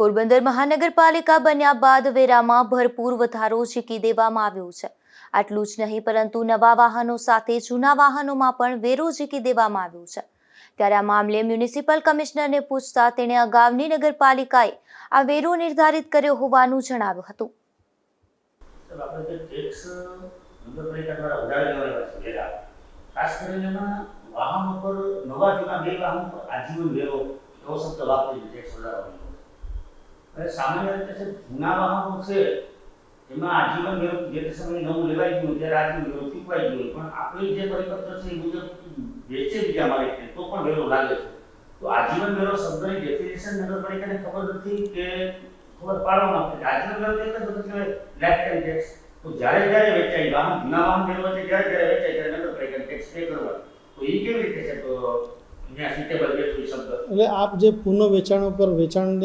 પોરબંદર મહાનગરપાલિકા બન્યા બાદ વેરામાં ભરપૂર વધારો ઝીકી દેવામાં આવ્યો છે. આટલું જ નહીં, પરંતુ નવા વાહનો સાથે જૂના વાહનોમાં પણ વેરો ઝીકી દેવામાં આવ્યો છે. ત્યારે આ મામલે મ્યુનિસિપલ કમિશનરને પૂછતા તેણે અગાઉની નગરપાલિકાએ આ વેરો નિર્ધારિત કર્યો હોવાનું જણાવ્યું હતું. ખાસ પર નવા જૂના બે વાહનો પર આજીવન વેરો, એવો શબ્દ વાપરીને ટેક્સ વધારવાનો. હવે સામાન્ય રીતે છે, જૂના વાહનો છે, એમાં આજીવન જે તે સમયે નવું લેવાઈ ગયું ત્યારે આજીવન વેરો ચૂકવાઈ ગયો પણ આપણી જે પરિપત્ર છે, એ મુજબ વેચે બીજા માલિકને, તો પણ વેરો લાગે છે. તો આજીવન વેરો શબ્દની ડેફિનેશન નગરપાલિકાને ખબર નથી કે ખબર પાડવામાં આવે આજીવન વેરો એટલે બધું કહેવાય લાઈફ ટાઈમ ટેક્સ તો જ્યારે જ્યારે વેચાય, વાહન, જૂના વાહન વેરો છે જ્યારે જ્યારે વેચાય, ત્યારે નગરપાલિકાને ટેક્સ પે કરવા તો એ કેવી રીતે છે? તો એટલે આપ જે પુનઃ વેચાણ ઉપર વેચાણ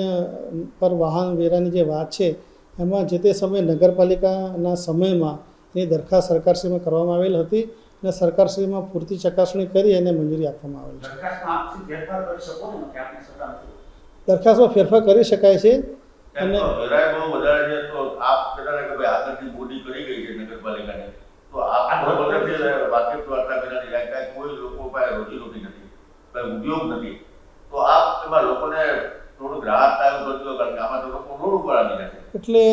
પર વાહન વેરાની જે વાત છે એમાં જે તે સમયે નગરપાલિકાના સમયમાં એની દરખાસ્ત સરકારશ્રીમાં કરવામાં આવેલ હતી અને સરકારશ્રીમાં પૂરતી ચકાસણી કરી એને મંજૂરી આપવામાં આવેલ છે. દરખાસ્તમાં ફેરફાર કરી શકો ને? કે આપણે સત્તા નથી દરખાસ્તમાં ફેરફાર કરી શકાય છે અને તો કાંઈ કોઈ લોકો પાસે રોજીરોટી નથી. કાંઈ ઉદ્યોગ નથી. તો આ એમાં લોકોને એટલે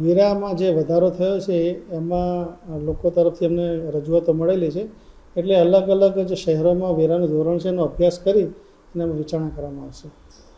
વેરામાં જે વધારો થયો છે, એમાં લોકો તરફથી અમને રજૂઆતો મળેલી છે. એટલે અલગ અલગ જે શહેરોમાં વેરાનું ધોરણ છે, એનો અભ્યાસ કરી અને વિચારણા કરવામાં આવશે.